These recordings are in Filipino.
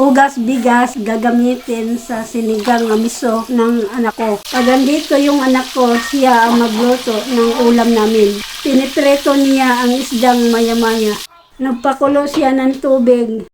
Ugas bigas gagamitin sa sinigang na miso ng anak ko. Pag andito yung anak ko, siya ang magluto ng ulam namin. Pinipreto niya ang isdang maya-maya. Nagpakulo siya ng tubig.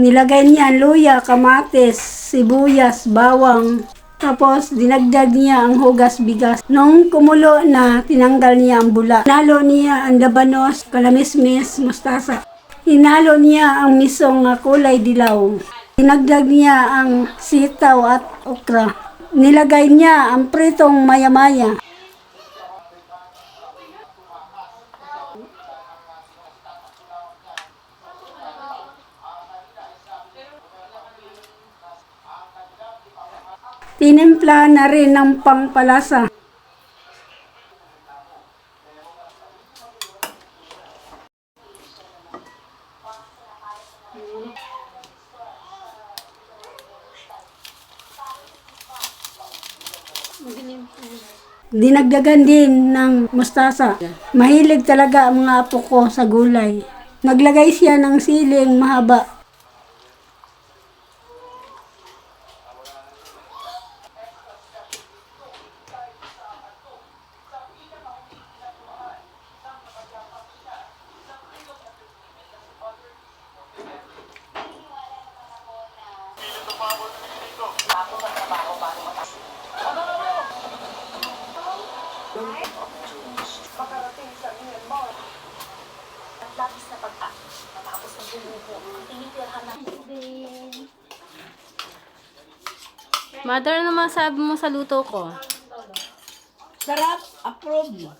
Nilagay niya luya, kamatis, sibuyas, bawang. Tapos dinagdag niya ang hugas bigas. Nung kumulo na, tinanggal niya ang bula. Nalo niya ang labanos, kalamismis, mustasa. Hinalo niya ang misong nga kulay dilaw. Dinagdag niya ang sitaw at okra. Nilagay niya ang pritong maya-maya. Tinimpla na rin ng pangpalasa. Dinagdagan din ng mustasa. Mahilig talaga ang mga apo ko sa gulay. Naglagay siya ng siling mahaba. makarating sa inyo mo. At labis na pagka. Matapos ng bumubo. Tinitirhan na Mother, ano masabi mo sa luto ko? Sarap, approve.